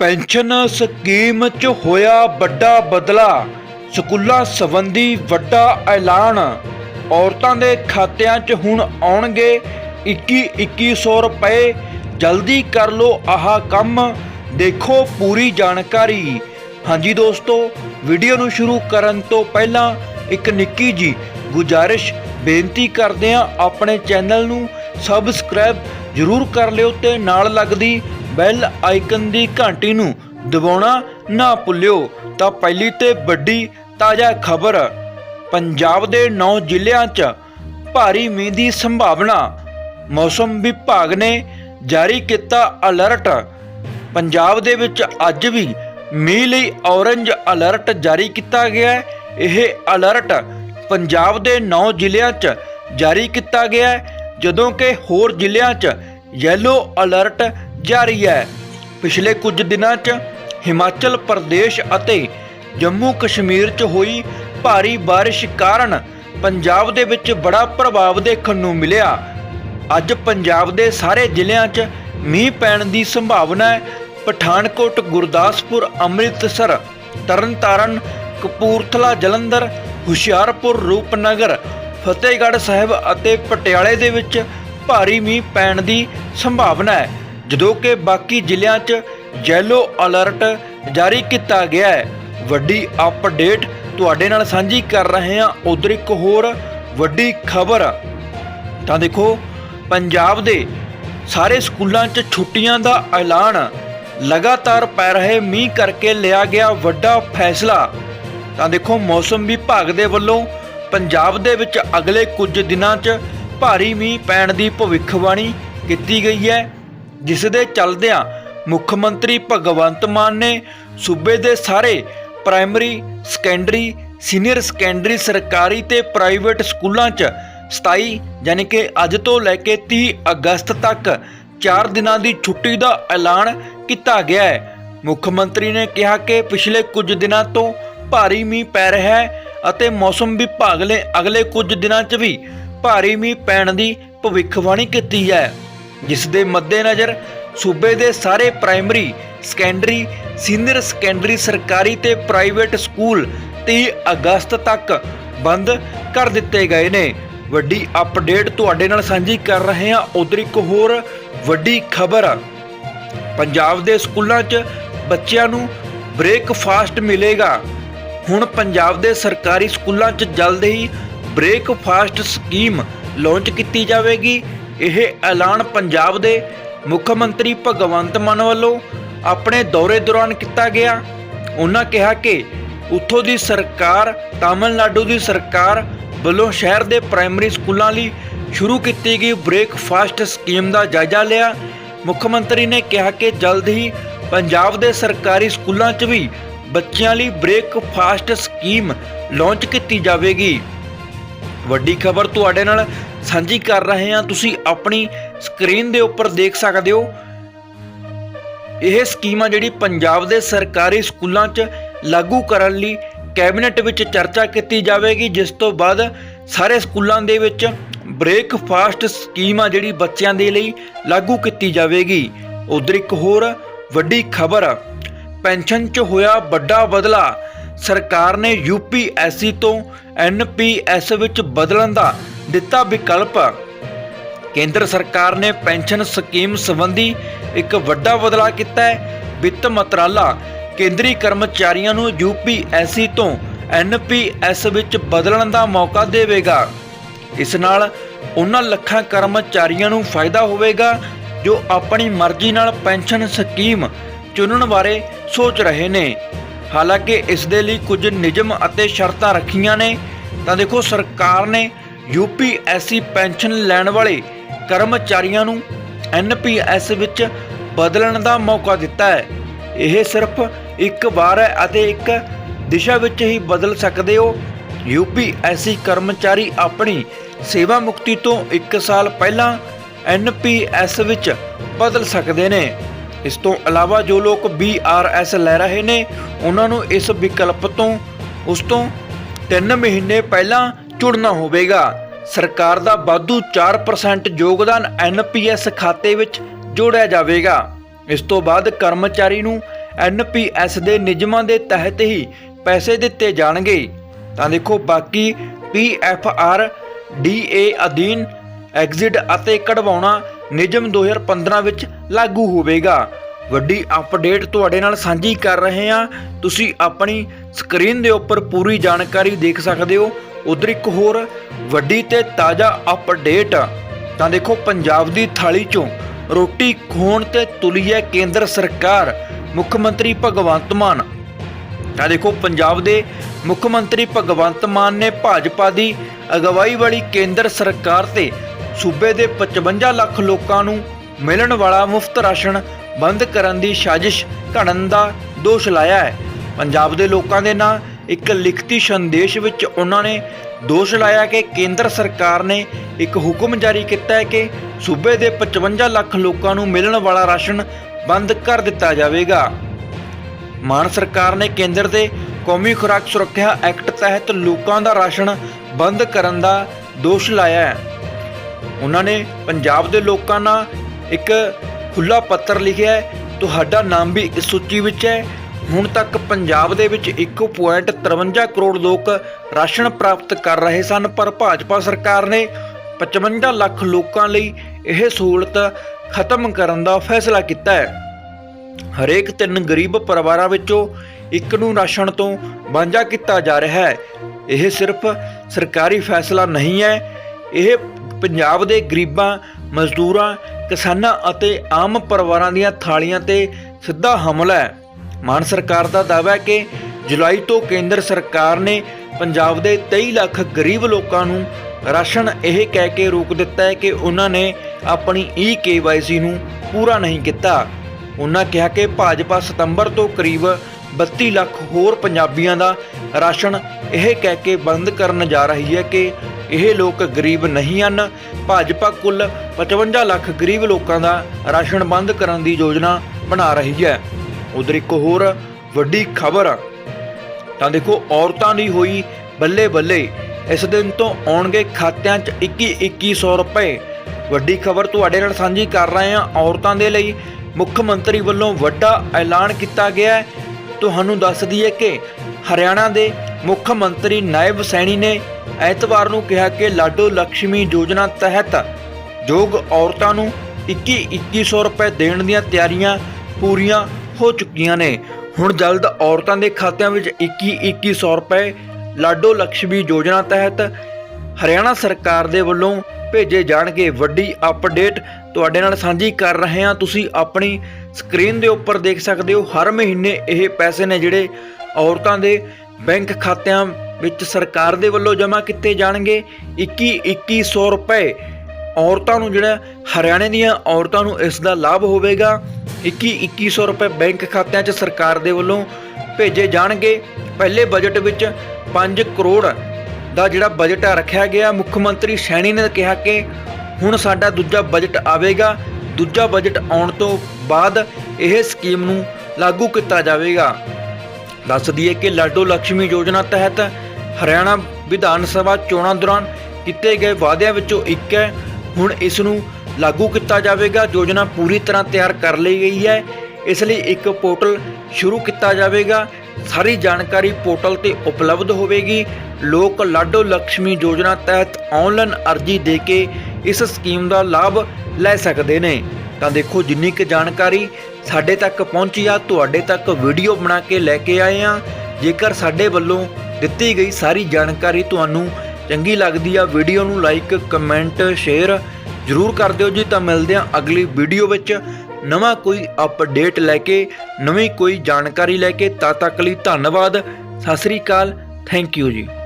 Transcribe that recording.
Pension scheme 'ਚ ਹੋਇਆ ਵੱਡਾ ਬਦਲਾ। ਸਕੂਲਾਂ ਸੰਬੰਧੀ ਵੱਡਾ ਐਲਾਨ। ਔਰਤਾਂ ਦੇ ਖਾਤਿਆਂ 'ਚ ਹੁਣ ਆਉਣਗੇ 21 2100 ਰੁਪਏ। ਜਲਦੀ ਕਰ ਲਓ ਆਹ ਕੰਮ। ਦੇਖੋ ਪੂਰੀ ਜਾਣਕਾਰੀ। ਹਾਂਜੀ ਦੋਸਤੋ, ਵੀਡੀਓ ਨੂੰ ਸ਼ੁਰੂ ਕਰਨ ਤੋਂ ਪਹਿਲਾਂ ਇੱਕ ਨਿੱਕੀ ਜੀ ਗੁਜਾਰਿਸ਼ ਬੇਨਤੀ ਕਰਦੇ ਹਾਂ। ਆਪਣੇ ਚੈਨਲ ਨੂੰ ਸਬਸਕ੍ਰਾਈਬ ਜ਼ਰੂਰ ਕਰ ਲਿਓ ਤੇ ਨਾਲ ਲੱਗਦੀ ਬੈਲ ਆਈਕਨ ਦੀ ਘੰਟੀ ਨੂੰ ਦਬਾਉਣਾ ਨਾ ਭੁੱਲਿਓ, ਤਾਂ ਪਹਿਲੀ ਤੇ ਵੱਡੀ ਤਾਜ਼ਾ ਖਬਰ, ਪੰਜਾਬ ਦੇ 9 ਜ਼ਿਲ੍ਹਿਆਂ 'ਚ ਭਾਰੀ ਮੀਂਹ ਦੀ ਸੰਭਾਵਨਾ। ਮੌਸਮ ਵਿਭਾਗ ਨੇ ਜਾਰੀ ਕੀਤਾ ਅਲਰਟ। ਪੰਜਾਬ ਦੇ ਵਿੱਚ ਅੱਜ ਵੀ ਮੀਂਹ ਲਈ ਔਰੰਜ ਅਲਰਟ ਜਾਰੀ ਕੀਤਾ ਗਿਆ ਹੈ। ਇਹ ਅਲਰਟ ਪੰਜਾਬ ਦੇ 9 ਜ਼ਿਲ੍ਹਿਆਂ 'ਚ ਜਾਰੀ ਕੀਤਾ ਗਿਆ ਹੈ, ਜਦੋਂ ਕਿ ਹੋਰ ਜ਼ਿਲ੍ਹਿਆਂ 'ਚ ਯੈਲੋ ਅਲਰਟ ਜਾਰੀ ਹੈ। ਪਿਛਲੇ ਕੁਝ ਦਿਨਾਂ 'ਚ ਹਿਮਾਚਲ ਪ੍ਰਦੇਸ਼ ਅਤੇ ਜੰਮੂ ਕਸ਼ਮੀਰ 'ਚ ਹੋਈ ਭਾਰੀ ਬਾਰਿਸ਼ ਕਾਰਨ ਪੰਜਾਬ ਦੇ ਵਿੱਚ ਬੜਾ ਪ੍ਰਭਾਵ ਦੇਖਣ ਨੂੰ ਮਿਲਿਆ। ਅੱਜ ਪੰਜਾਬ ਦੇ ਸਾਰੇ ਜ਼ਿਲ੍ਹਿਆਂ 'ਚ ਮੀਂਹ ਪੈਣ ਦੀ ਸੰਭਾਵਨਾ ਹੈ। ਪਠਾਨਕੋਟ, ਗੁਰਦਾਸਪੁਰ, ਅੰਮ੍ਰਿਤਸਰ, ਤਰਨਤਾਰਨ, ਕਪੂਰਥਲਾ, ਜਲੰਧਰ, ਹੁਸ਼ਿਆਰਪੁਰ, ਰੂਪਨਗਰ, ਫਤਿਹਗੜ੍ਹ ਸਾਹਿਬ ਅਤੇ ਪਟਿਆਲੇ ਦੇ ਵਿੱਚ ਭਾਰੀ ਮੀਂਹ ਪੈਣ ਦੀ ਸੰਭਾਵਨਾ ਹੈ। ਜਦੋਂ ਕਿ ਬਾਕੀ ਜ਼ਿਲ੍ਹਿਆਂ 'ਚ ਯੈਲੋ ਅਲਰਟ ਜਾਰੀ ਕੀਤਾ ਗਿਆ ਹੈ। ਵੱਡੀ ਅਪਡੇਟ ਤੁਹਾਡੇ ਨਾਲ ਸਾਂਝੀ ਕਰ ਰਹੇ ਹਾਂ। ਉਧਰ ਇੱਕ ਹੋਰ ਵੱਡੀ ਖਬਰ। ਤਾਂ ਦੇਖੋ, ਪੰਜਾਬ ਦੇ ਸਾਰੇ ਸਕੂਲਾਂ 'ਚ ਛੁੱਟੀਆਂ ਦਾ ਐਲਾਨ। ਲਗਾਤਾਰ ਪੈ ਰਹੇ ਮੀਂਹ ਕਰਕੇ ਲਿਆ ਗਿਆ ਵੱਡਾ ਫੈਸਲਾ। ਤਾਂ ਦੇਖੋ, ਮੌਸਮ ਵਿਭਾਗ ਦੇ ਵੱਲੋਂ ਪੰਜਾਬ ਦੇ ਵਿੱਚ ਅਗਲੇ ਕੁਝ ਦਿਨਾਂ 'ਚ ਭਾਰੀ ਮੀਂਹ ਪੈਣ ਦੀ ਭਵਿੱਖਬਾਣੀ ਕੀਤੀ ਗਈ ਹੈ। ਜਿਸ ਦੇ ਚੱਲਦਿਆਂ ਮੁੱਖ ਮੰਤਰੀ ਭਗਵੰਤ ਮਾਨ ਨੇ ਸੂਬੇ ਦੇ ਸਾਰੇ ਪ੍ਰਾਇਮਰੀ, ਸੈਕੰਡਰੀ, ਸੀਨੀਅਰ ਸੈਕੰਡਰੀ, ਸਰਕਾਰੀ ਤੇ ਪ੍ਰਾਈਵੇਟ ਸਕੂਲਾਂ 'ਚ 27 ਯਾਨੀ ਕਿ ਅੱਜ ਤੋਂ ਲੈ ਕੇ 30 ਅਗਸਤ ਤੱਕ 4 ਦਿਨਾਂ ਦੀ ਛੁੱਟੀ ਦਾ ਐਲਾਨ ਕੀਤਾ ਗਿਆ ਹੈ। ਮੁੱਖ ਮੰਤਰੀ ਨੇ ਕਿਹਾ ਕਿ ਪਿਛਲੇ ਕੁਝ ਦਿਨਾਂ ਤੋਂ ਭਾਰੀ ਮੀਂਹ ਪੈ ਰਿਹਾ ਹੈ ਅਤੇ ਮੌਸਮ ਵਿਭਾਗ ਨੇ ਅਗਲੇ ਕੁਝ ਦਿਨਾਂ 'ਚ ਵੀ ਭਾਰੀ ਮੀਂਹ ਪੈਣ ਦੀ ਭਵਿੱਖਬਾਣੀ ਕੀਤੀ ਹੈ। ਜਿਸ ਦੇ ਮੱਦੇਨਜ਼ਰ ਸੂਬੇ ਦੇ ਸਾਰੇ ਪ੍ਰਾਇਮਰੀ, ਸੈਕੰਡਰੀ, ਸੀਨੀਅਰ ਸੈਕੰਡਰੀ, ਸਰਕਾਰੀ ਤੇ ਪ੍ਰਾਈਵੇਟ ਸਕੂਲ 30 ਅਗਸਤ ਤੱਕ ਬੰਦ ਕਰ ਦਿੱਤੇ ਗਏ ਨੇ। ਵੱਡੀ ਅਪਡੇਟ ਤੁਹਾਡੇ ਨਾਲ ਸਾਂਝੀ ਕਰ ਰਹੇ ਹਾਂ। ਉਧਰ ਇੱਕ ਹੋਰ ਵੱਡੀ ਖਬਰ। ਪੰਜਾਬ ਦੇ ਸਕੂਲਾਂ 'ਚ ਬੱਚਿਆਂ ਨੂੰ ਬ੍ਰੇਕਫਾਸਟ ਮਿਲੇਗਾ। ਹੁਣ ਪੰਜਾਬ ਦੇ ਸਰਕਾਰੀ ਸਕੂਲਾਂ 'ਚ ਜਲਦ ਹੀ ਬ੍ਰੇਕਫਾਸਟ ਸਕੀਮ ਲਾਂਚ ਕੀਤੀ ਜਾਵੇਗੀ। ਇਹ ਐਲਾਨ ਪੰਜਾਬ ਦੇ ਮੁੱਖ ਮੰਤਰੀ ਭਗਵੰਤ ਮਾਨ ਵੱਲੋਂ ਆਪਣੇ ਦੌਰੇ ਦੌਰਾਨ ਕੀਤਾ ਗਿਆ। ਉਹਨਾਂ ਕਿਹਾ ਕਿ ਉੱਥੋਂ ਦੀ ਸਰਕਾਰ, ਤਾਮਿਲਨਾਡੂ ਦੀ ਸਰਕਾਰ ਵੱਲੋਂ ਸ਼ਹਿਰ ਦੇ ਪ੍ਰਾਇਮਰੀ ਸਕੂਲਾਂ ਲਈ ਸ਼ੁਰੂ ਕੀਤੀ ਗਈ ਬ੍ਰੇਕਫਾਸਟ ਸਕੀਮ ਦਾ ਜਾਇਜ਼ਾ ਲਿਆ। ਮੁੱਖ ਮੰਤਰੀ ਨੇ ਕਿਹਾ ਕਿ ਜਲਦ ਹੀ ਪੰਜਾਬ ਦੇ ਸਰਕਾਰੀ ਸਕੂਲਾਂ 'ਚ ਵੀ ਬੱਚਿਆਂ ਲਈ ਬ੍ਰੇਕਫਾਸਟ ਸਕੀਮ ਲਾਂਚ ਕੀਤੀ ਜਾਵੇਗੀ। ਵੱਡੀ ਖਬਰ ਤੁਹਾਡੇ ਨਾਲ ਸਾਂਝੀ ਕਰ ਰਹੇ ਹਾਂ। ਤੁਸੀਂ ਆਪਣੀ ਸਕਰੀਨ ਦੇ ਉੱਪਰ ਦੇਖ ਸਕਦੇ ਹੋ। ਇਹ ਸਕੀਮ ਆ ਜਿਹੜੀ ਪੰਜਾਬ ਦੇ ਸਰਕਾਰੀ ਸਕੂਲਾਂ 'ਚ ਲਾਗੂ ਕਰਨ ਲਈ ਕੈਬਨਿਟ ਵਿੱਚ ਚਰਚਾ ਕੀਤੀ ਜਾਵੇਗੀ। ਜਿਸ ਤੋਂ ਬਾਅਦ ਸਾਰੇ ਸਕੂਲਾਂ ਦੇ ਵਿੱਚ ਬ੍ਰੇਕਫਾਸਟ ਸਕੀਮ ਆ ਜਿਹੜੀ ਬੱਚਿਆਂ ਦੇ ਲਈ ਲਾਗੂ ਕੀਤੀ ਜਾਵੇਗੀ। ਉਧਰ ਇੱਕ ਹੋਰ ਵੱਡੀ ਖਬਰ, ਪੈਨਸ਼ਨ 'ਚ ਹੋਇਆ ਵੱਡਾ ਬਦਲਾ ਸਰਕਾਰ ਨੇ ਯੂਪੀਐਸਸੀ ਤੋਂ ਐਨਪੀਐਸ ਵਿੱਚ ਬਦਲਣ ਦਾ ਦਿੱਤਾ ਵਿਕਲਪ। ਕੇਂਦਰ ਸਰਕਾਰ ਨੇ ਪੈਨਸ਼ਨ ਸਕੀਮ ਸੰਬੰਧੀ ਇੱਕ ਵੱਡਾ ਬਦਲਾਅ ਕੀਤਾ ਹੈ। ਵਿੱਤ ਮੰਤਰਾਲਾ ਕੇਂਦਰੀ ਕਰਮਚਾਰੀਆਂ ਨੂੰ ਯੂਪੀਐਸਸੀ ਤੋਂ ਐਨਪੀਐਸ ਵਿੱਚ ਬਦਲਣ ਦਾ ਮੌਕਾ ਦੇਵੇਗਾ। ਇਸ ਨਾਲ ਉਹਨਾਂ ਲੱਖਾਂ ਕਰਮਚਾਰੀਆਂ ਨੂੰ ਫਾਇਦਾ ਹੋਵੇਗਾ ਜੋ ਆਪਣੀ ਮਰਜ਼ੀ ਨਾਲ ਪੈਨਸ਼ਨ ਸਕੀਮ ਚੁਣਨ ਬਾਰੇ ਸੋਚ ਰਹੇ ਨੇ। ਹਾਲਾਂਕਿ ਇਸ ਦੇ ਲਈ ਕੁਝ ਨਿਯਮ ਅਤੇ ਸ਼ਰਤਾਂ ਰੱਖੀਆਂ ਨੇ। ਤਾਂ ਦੇਖੋ, ਸਰਕਾਰ ਨੇ ਯੂਪੀਐਸਸੀ ਪੈਨਸ਼ਨ ਲੈਣ ਵਾਲੇ ਕਰਮਚਾਰੀਆਂ ਨੂੰ ਐਨਪੀਐਸ ਵਿੱਚ ਬਦਲਣ ਦਾ ਮੌਕਾ ਦਿੱਤਾ ਹੈ। ਇਹ ਸਿਰਫ ਇੱਕ ਵਾਰ ਹੈ ਅਤੇ ਇੱਕ ਦਿਸ਼ਾ ਵਿੱਚ ਹੀ ਬਦਲ ਸਕਦੇ ਹੋ। ਯੂਪੀਐਸਸੀ ਕਰਮਚਾਰੀ ਆਪਣੀ ਸੇਵਾ ਮੁਕਤੀ ਤੋਂ 1 ਸਾਲ ਪਹਿਲਾਂ ਐਨਪੀਐਸ ਵਿੱਚ ਬਦਲ ਸਕਦੇ ਨੇ। ਇਸ ਤੋਂ ਇਲਾਵਾ ਜੋ ਲੋਕ ਬੀਆਰਐਸ ਲੈ ਰਹੇ ਨੇ, ਉਹਨਾਂ ਨੂੰ ਇਸ ਵਿਕਲਪ ਤੋਂ, ਉਸ ਤੋਂ 3 ਮਹੀਨੇ ਪਹਿਲਾਂ ਜੁੜਨਾ ਹੋਵੇਗਾ। ਸਰਕਾਰ ਦਾ ਵਾਧੂ 4% ਯੋਗਦਾਨ ਐਨਪੀਐਸ ਖਾਤੇ ਵਿੱਚ ਜੋੜਿਆ ਜਾਵੇਗਾ। ਇਸ ਤੋਂ ਬਾਅਦ ਕਰਮਚਾਰੀ ਨੂੰ ਐਨਪੀਐਸ ਦੇ ਨਿਯਮਾਂ ਦੇ ਤਹਿਤ ਹੀ ਪੈਸੇ ਦਿੱਤੇ ਜਾਣਗੇ। ਤਾਂ ਦੇਖੋ, ਬਾਕੀ ਪੀਐਫਆਰ ਡੀਏ ਅਧੀਨ ਐਗਜ਼ਿਟ ਅਤੇ ਕਢਵਾਉਣਾ ਨਿਯਮ 2015 ਵਿੱਚ ਲਾਗੂ ਹੋਵੇਗਾ। ਵੱਡੀ ਅਪਡੇਟ ਤੁਹਾਡੇ ਨਾਲ ਸਾਂਝੀ ਕਰ ਰਹੇ ਹਾਂ। ਤੁਸੀਂ ਆਪਣੀ ਸਕਰੀਨ ਦੇ ਉੱਪਰ ਪੂਰੀ ਜਾਣਕਾਰੀ ਦੇਖ ਸਕਦੇ ਹੋ। ਉਧਰ ਇੱਕ ਹੋਰ ਵੱਡੀ ਤੇ ਤਾਜ਼ਾ ਅਪਡੇਟ ਤਾਂ ਦੇਖੋ ਪੰਜਾਬ ਦੀ ਥਾਲੀ ਚੋਂ ਰੋਟੀ ਖੋਣ ਤੇ ਤੁਲੀ ਹੈ ਕੇਂਦਰ ਸਰਕਾਰ, ਮੁੱਖ ਮੰਤਰੀ ਭਗਵੰਤ ਮਾਨ। ਤਾਂ ਦੇਖੋ ਪੰਜਾਬ ਦੇ ਮੁੱਖ ਮੰਤਰੀ ਭਗਵੰਤ ਮਾਨ ਨੇ ਭਾਜਪਾ ਦੀ ਅਗਵਾਈ ਵਾਲੀ ਕੇਂਦਰ ਸਰਕਾਰ ਤੇ ਸੂਬੇ ਦੇ 55 ਲੱਖ ਲੋਕਾਂ ਨੂੰ ਮਿਲਣ ਵਾਲਾ ਮੁਫਤ ਰਾਸ਼ਨ ਬੰਦ ਕਰਨ ਦੀ ਸਾਜ਼ਿਸ਼ ਘੜਨ ਦਾ ਦੋਸ਼ ਲਾਇਆ ਹੈ। ਪੰਜਾਬ ਦੇ ਲੋਕਾਂ ਦੇ ਨਾਂ ਇੱਕ ਲਿਖਤੀ ਸੰਦੇਸ਼ ਵਿੱਚ ਉਹਨਾਂ ਨੇ ਦੋਸ਼ ਲਾਇਆ ਕਿ ਕੇਂਦਰ ਸਰਕਾਰ ਨੇ ਇੱਕ ਹੁਕਮ ਜਾਰੀ ਕੀਤਾ ਹੈ ਕਿ ਸੂਬੇ ਦੇ 55 ਲੱਖ ਲੋਕਾਂ ਨੂੰ ਮਿਲਣ ਵਾਲਾ ਰਾਸ਼ਨ ਬੰਦ ਕਰ ਦਿੱਤਾ ਜਾਵੇਗਾ। ਮਾਨ ਸਰਕਾਰ ਨੇ ਕੇਂਦਰ ਦੇ ਕੌਮੀ ਖੁਰਾਕ ਸੁਰੱਖਿਆ ਐਕਟ ਤਹਿਤ ਲੋਕਾਂ ਦਾ ਰਾਸ਼ਨ ਬੰਦ ਕਰਨ ਦਾ ਦੋਸ਼ ਲਾਇਆ ਹੈ। ਉਹਨਾਂ ਨੇ ਪੰਜਾਬ ਦੇ ਲੋਕਾਂ ਨਾਲ ਇੱਕ ਖੁੱਲਾ ਪੱਤਰ ਲਿਖਿਆ ਹੈ। ਤੁਹਾਡਾ ਨਾਮ ਵੀ ਇਸ ਸੂਚੀ ਵਿੱਚ ਹੈ। ਹੁਣ ਤੱਕ ਪੰਜਾਬ ਦੇ ਵਿੱਚ 1.53 ਕਰੋੜ ਲੋਕ ਰਾਸ਼ਨ ਪ੍ਰਾਪਤ ਕਰ ਰਹੇ ਸਨ, ਪਰ ਭਾਜਪਾ ਸਰਕਾਰ ਨੇ 55 ਲੱਖ ਲੋਕਾਂ ਲਈ ਇਹ ਸਹੂਲਤ ਖਤਮ ਕਰਨ ਦਾ ਫੈਸਲਾ ਕੀਤਾ ਹੈ। ਹਰੇਕ ਤਿੰਨ ਗਰੀਬ ਪਰਿਵਾਰਾਂ ਵਿੱਚੋਂ ਇੱਕ ਨੂੰ ਰਾਸ਼ਨ ਤੋਂ ਵਾਂਝਾ ਕੀਤਾ ਜਾ ਰਿਹਾ ਹੈ। ਇਹ ਸਿਰਫ ਸਰਕਾਰੀ ਫੈਸਲਾ ਨਹੀਂ ਹੈ, ਇਹ ਪੰਜਾਬ ਦੇ ਗਰੀਬਾਂ, ਮਜ਼ਦੂਰਾਂ, ਕਿਸਾਨਾਂ ਅਤੇ ਆਮ ਪਰਿਵਾਰਾਂ ਦੀਆਂ ਥਾਲੀਆਂ ਤੇ ਸਿੱਧਾ ਹਮਲਾ ਹੈ। ਮਾਨ ਸਰਕਾਰ ਦਾ ਦਾਅਵਾ ਹੈ ਕਿ ਜੁਲਾਈ ਤੋਂ ਕੇਂਦਰ ਸਰਕਾਰ ਨੇ ਪੰਜਾਬ ਦੇ 23 ਲੱਖ ਗਰੀਬ ਲੋਕਾਂ ਨੂੰ ਰਾਸ਼ਨ ਇਹ ਕਹਿ ਕੇ ਰੋਕ ਦਿੱਤਾ ਹੈ ਕਿ ਉਹਨਾਂ ਨੇ ਆਪਣੀ ਈ ਕੇਵਾਈਸੀ ਨੂੰ ਪੂਰਾ ਨਹੀਂ ਕੀਤਾ। ਉਹਨਾਂ ਕਿਹਾ ਕਿ ਭਾਜਪਾ ਸਤੰਬਰ ਤੋਂ ਕਰੀਬ 32 ਲੱਖ ਹੋਰ ਪੰਜਾਬੀਆਂ ਦਾ ਰਾਸ਼ਨ ਇਹ ਕਹਿ ਕੇ ਬੰਦ ਕਰਨ ਜਾ ਰਹੀ ਹੈ ਕਿ ਇਹ ਲੋਕ ਗਰੀਬ ਨਹੀਂ ਹਨ। ਭਾਜਪਾ ਕੁੱਲ 55 ਲੱਖ ਗਰੀਬ ਲੋਕਾਂ ਦਾ ਰਾਸ਼ਨ ਬੰਦ ਕਰਨ ਦੀ ਯੋਜਨਾ ਬਣਾ ਰਹੀ ਹੈ। ਉਧਰ ਇੱਕ ਹੋਰ ਵੱਡੀ ਖਬਰ ਤਾਂ ਦੇਖੋ, ਔਰਤਾਂ ਦੀ ਹੋਈ ਬੱਲੇ ਬੱਲੇ ਇਸ ਦਿਨ ਤੋਂ ਆਉਣਗੇ ਖਾਤਿਆਂ 'ਚ 21 2100 ਰੁਪਏ। ਵੱਡੀ ਖਬਰ ਤੁਹਾਡੇ ਨਾਲ ਸਾਂਝੀ ਕਰ ਰਹੇ ਹਾਂ ਔਰਤਾਂ ਦੇ ਲਈ। ਮੁੱਖ ਮੰਤਰੀ ਵੱਲੋਂ ਵੱਡਾ ਐਲਾਨ ਕੀਤਾ ਗਿਆ ਹੈ। ਤੁਹਾਨੂੰ ਦੱਸ ਦਈਏ ਕਿ ਹਰਿਆਣਾ ਦੇ ਮੁੱਖ ਮੰਤਰੀ ਨਾਇਬ ਸੈਣੀ ਨੇ ਐਤਵਾਰ ਨੂੰ ਕਿਹਾ ਕਿ ਲਾਡੋ ਲక్ష్ਮੀ ਯੋਜਨਾ ਤਹਿਤ ਯੋਗ ਔਰਤਾਂ ਨੂੰ 21 2100 ਰੁਪਏ ਦੇਣ ਦੀਆਂ ਤਿਆਰੀਆਂ ਪੂਰੀਆਂ ਹੋ ਚੁੱਕੀਆਂ ਨੇ। ਹੁਣ ਜਲਦ ਔਰਤਾਂ ਦੇ ਖਾਤਿਆਂ ਵਿੱਚ 21 2100 ਰੁਪਏ ਲਾਡੋ ਲక్ష్ਮੀ ਯੋਜਨਾ ਤਹਿਤ ਹਰਿਆਣਾ ਸਰਕਾਰ ਦੇ ਵੱਲੋਂ ਭੇਜੇ ਜਾਣਗੇ। ਵੱਡੀ ਅਪਡੇਟ ਤੁਹਾਡੇ ਨਾਲ ਸਾਂਝੀ ਕਰ ਰਹੇ ਹਾਂ। ਤੁਸੀਂ ਆਪਣੀ ਸਕਰੀਨ ਦੇ ਉੱਪਰ ਦੇਖ ਸਕਦੇ ਹੋ। ਹਰ ਮਹੀਨੇ ਇਹ ਪੈਸੇ ਨੇ ਜਿਹੜੇ ਔਰਤਾਂ ਦੇ ਬੈਂਕ ਖਾਤਿਆਂ ਵਿੱਚ ਸਰਕਾਰ ਦੇ ਵੱਲੋਂ ਜਮ੍ਹਾਂ ਕੀਤੇ ਜਾਣਗੇ। 21 2100 ਰੁਪਏ ਔਰਤਾਂ ਨੂੰ ਜਿਹੜਾ ਹਰਿਆਣੇ ਦੀਆਂ ਔਰਤਾਂ ਨੂੰ ਇਸ ਦਾ ਲਾਭ ਹੋਵੇਗਾ। 21 2100 ਰੁਪਏ ਬੈਂਕ ਖਾਤਿਆਂ 'ਚ ਸਰਕਾਰ ਦੇ ਵੱਲੋਂ ਭੇਜੇ ਜਾਣਗੇ। ਪਹਿਲੇ ਬਜਟ ਵਿੱਚ 5 ਕਰੋੜ ਦਾ ਜਿਹੜਾ ਬਜਟ ਆ ਰੱਖਿਆ ਗਿਆ। ਮੁੱਖ ਮੰਤਰੀ ਸੈਣੀ ਨੇ ਕਿਹਾ ਕਿ ਹੁਣ ਸਾਡਾ ਦੂਜਾ ਬਜਟ ਆਵੇਗਾ। ਦੂਜਾ ਬਜਟ ਆਉਣ ਤੋਂ ਬਾਅਦ ਇਹ ਸਕੀਮ ਨੂੰ ਲਾਗੂ ਕੀਤਾ ਜਾਵੇਗਾ। ਦੱਸ ਦਈਏ ਕਿ ਲਾਡੋ ਲక్ష్ਮੀ ਯੋਜਨਾ ਤਹਿਤ ਹਰਿਆਣਾ ਵਿਧਾਨ ਸਭਾ ਚੋਣਾਂ ਦੌਰਾਨ ਕੀਤੇ ਗਏ ਵਾਅਦਿਆਂ ਵਿੱਚੋਂ ਇੱਕ ਹੈ। ਹੁਣ ਇਸ ਨੂੰ ਲਾਗੂ ਕੀਤਾ ਜਾਵੇਗਾ। ਯੋਜਨਾ ਪੂਰੀ ਤਰ੍ਹਾਂ ਤਿਆਰ ਕਰ ਲਈ ਗਈ ਹੈ। ਇਸ ਲਈ ਇੱਕ ਪੋਰਟਲ ਸ਼ੁਰੂ ਕੀਤਾ ਜਾਵੇਗਾ। ਸਾਰੀ ਜਾਣਕਾਰੀ ਪੋਰਟਲ ਤੇ ਉਪਲਬਧ ਹੋਵੇਗੀ। ਲੋਕ ਲਾਡੋ ਲక్ష్ਮੀ ਯੋਜਨਾ ਤਹਿਤ ਆਨਲਾਈਨ ਅਰਜ਼ੀ ਦੇ ਕੇ ਇਸ ਸਕੀਮ ਦਾ ਲਾਭ ਲੈ ਸਕਦੇ ਨੇ। ਤਾਂ ਦੇਖੋ, ਜਿੰਨੀ ਕੁ ਜਾਣਕਾਰੀ ਸਾਡੇ ਤੱਕ ਪਹੁੰਚੀ ਆ, ਤੁਹਾਡੇ ਤੱਕ ਵੀਡੀਓ ਬਣਾ ਕੇ ਲੈ ਕੇ ਆਏ ਆ। ਜੇਕਰ ਸਾਡੇ ਵੱਲੋਂ ਦਿੱਤੀ ਗਈ ਸਾਰੀ ਜਾਣਕਾਰੀ ਤੁਹਾਨੂੰ ਚੰਗੀ ਲੱਗਦੀ ਆ, ਵੀਡੀਓ ਨੂੰ ਲਾਈਕ ਕਮੈਂਟ ਸ਼ੇਅਰ ਜ਼ਰੂਰ ਕਰ ਦਿਓ ਜੀ। ਤਾਂ ਮਿਲਦੇ ਆ ਅਗਲੀ ਵੀਡੀਓ ਵਿੱਚ। ਨਵਾਂ ਕੋਈ ਅਪਡੇਟ ਲੈ ਕੇ, ਨਵੀਂ ਕੋਈ ਜਾਣਕਾਰੀ ਲੈ ਕੇ, ਤਦ ਤੱਕ ਲਈ ਧੰਨਵਾਦ। ਸਤਿ ਸ੍ਰੀ ਅਕਾਲ। ਥੈਂਕ ਯੂ ਜੀ।